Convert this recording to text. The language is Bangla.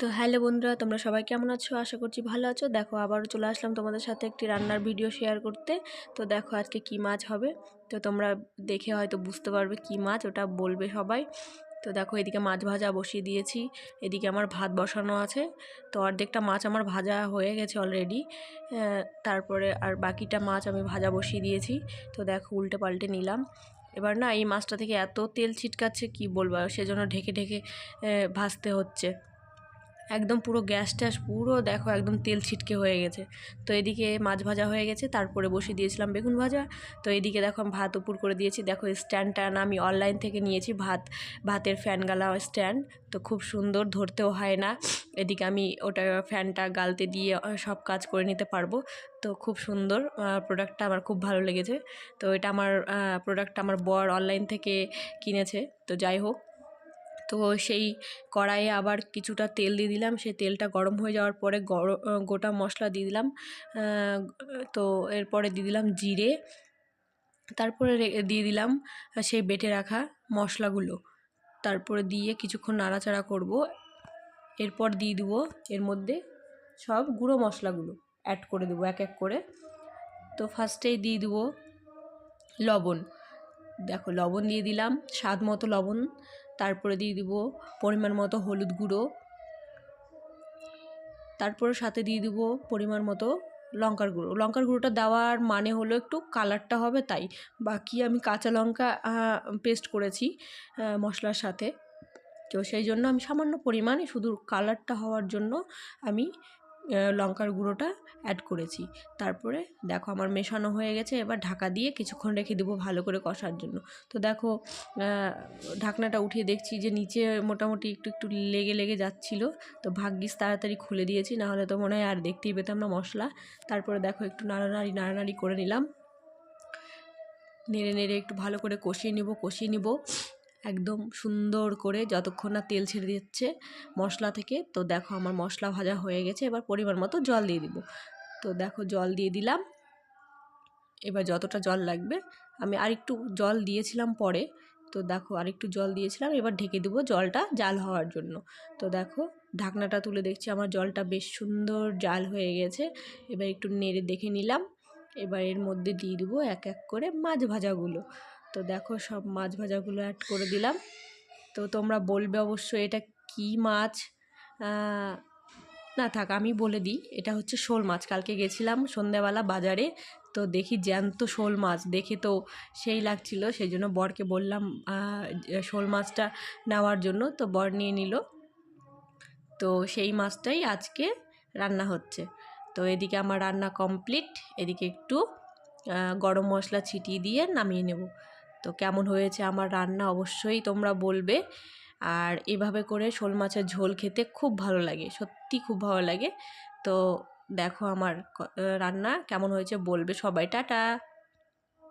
তো হ্যালো বন্ধুরা, তোমরা সবাই কেমন আছো? আশা করছি ভালো আছো। দেখো, আবারও চলে আসলাম তোমাদের সাথে একটি রান্নার ভিডিও শেয়ার করতে। তো দেখো, আজকে কি মাছ হবে? তো তোমরা দেখে হয়তো বুঝতে পারবে কি মাছ, ওটা বলবে সবাই। তো দেখো, এদিকে মাছ ভাজা বসিয়ে দিয়েছি। এদিকে আমার ভাত বসানো আছে। তো অর্ধেকটা মাছ আমার ভাজা হয়ে গেছে অলরেডি তারপরে আর বাকিটা মাছ আমি ভাজা বসিয়ে দিয়েছি। তো দেখো, উল্টে পাল্টে নিলাম। এবার না, এই মাছটা থেকে এত তেল ছিটকাচ্ছে, কি বলব? সেজন্য ঢেকে ঢেকে ভাজতে হচ্ছে। একদম পুরো গ্যাস ট্যাস পুরো দেখো একদম তেল ছিটকে হয়ে গেছে। তো এদিকে মাছ ভাজা হয়ে গেছে, তারপরে বসিয়ে দিয়েছিলাম বেগুন ভাজা। তো এদিকে দেখো আমি ভাত উপর করে দিয়েছি। দেখো স্ট্যান্ডটা না, আমি অনলাইন থেকে নিয়েছি ভাত, ভাতের ফ্যান গালা স্ট্যান্ড তো খুব সুন্দর, ধরতেও হয় না। এদিকে আমি ওটা ফ্যানটা গালতে দিয়ে সব কাজ করে নিতে পারব। তো খুব সুন্দর প্রোডাক্টটা আমার খুব ভালো লেগেছে। তো এটা আমার প্রোডাক্টটা আমার বর অনলাইন থেকে কিনেছে। তো যাই হোক তো সেই কড়াইয়ে আবার কিছুটা তেল দিয়ে দিলাম। সেই তেলটা গরম হয়ে যাওয়ার পরে গোটা মশলা দিয়ে দিলাম। তো এরপরে দিয়ে দিলাম জিরে। তারপরে দিয়ে দিলাম সেই বেটে রাখা মশলাগুলো। তারপরে দিয়ে কিছুক্ষণ নাড়াচাড়া করব। এরপর দিয়ে দেবো এর মধ্যে সব গুঁড়ো মশলাগুলো অ্যাড করে দেবো এক এক করে। তো ফার্স্টেই দিয়ে দেবো লবণ। দেখো লবণ দিয়ে দিলাম, স্বাদ মতো লবণ। তারপরে দিয়ে দিব পরিমাণ মতো হলুদ গুঁড়ো। তারপরে সাথে দিয়ে দিব পরিমাণ মতো লঙ্কার গুঁড়ো। লঙ্কার গুঁড়োটা দেওয়ার মানে হলো একটু কালারটা হবে তাই। বাকি আমি কাঁচা লঙ্কা পেস্ট করেছি মশলার সাথে। তো সেই জন্য আমি সামান্য পরিমাণে শুধু কালারটা হওয়ার জন্য আমি লঙ্কার গুঁড়োটা অ্যাড করেছি। তারপরে দেখো আমার মেশানো হয়ে গেছে, এবার ঢাকা দিয়ে কিছুক্ষণ রেখে দেবো ভালো করে কষার জন্য। তো দেখো ঢাকনাটা উঠিয়ে দেখছি যে নিচে মোটামুটি একটু একটু লেগে লেগে যাচ্ছিল। তো ভাগ্যিস তাড়াতাড়ি খুলে দিয়েছি, নাহলে তো মনে হয় আর দেখতেই পেতাম না মশলা। তারপরে দেখো একটু নাড়ানাড়ি নাড়ানাড়ি করে নিলাম। নেড়ে নেড়ে একটু ভালো করে কষিয়ে নিব কষিয়ে নিব। একদম সুন্দর করে যতক্ষণ না তেল ছেড়ে দিচ্ছে মশলা থেকে, তো দেখো আমার মশলা ভাজা হয়ে গেছে, এবার পরিমাণ মতো জল দিয়ে দিব। তো দেখো জল দিয়ে দিলাম। এবার যতটা জল লাগবে, আমি আরেকটু জল দিয়েছিলাম পরে, তো দেখো আরেকটু জল দিয়েছিলাম, এবার ঢেকে দেবো জলটা জাল হওয়ার জন্য। তো দেখো ঢাকনাটা তুলে দেখছি, আমার জলটা বেশ সুন্দর জাল হয়ে গেছে। এবার একটু নেড়ে দেখে নিলাম। এবার এর মধ্যে দিয়ে দেবো এক এক করে মাছ ভাজাগুলো। তো দেখো সব মাছ ভাজাগুলো অ্যাড করে দিলাম। তো তোমরা বলবে অবশ্যই এটা কি মাছ? না থাক, আমি বলে দিই, এটা হচ্ছে শোল মাছ। কালকে গেছিলাম সন্ধ্যাবেলা বাজারে, তো দেখি জ্যান্ত শোল মাছ। দেখে তো সেই লাগছিল, সেই জন্য বরকে বললাম শোল মাছটা নেওয়ার জন্য। তো বর নিয়ে নিল। তো সেই মাছটাই আজকে রান্না হচ্ছে। তো এদিকে আমার রান্না কমপ্লিট এদিকে একটু গরম মশলা ছিটিয়ে দিয়ে নামিয়ে নেব। তো কেমন হয়েছে আমার রান্না অবশ্যই তোমরা বলবে। আর এভাবে করে শোল মাছের ঝোল খেতে খুব ভালো লাগে, সত্যি খুব ভালো লাগে। তো দেখো আমার রান্না কেমন হয়েছে বলবে সবাই, টাটা।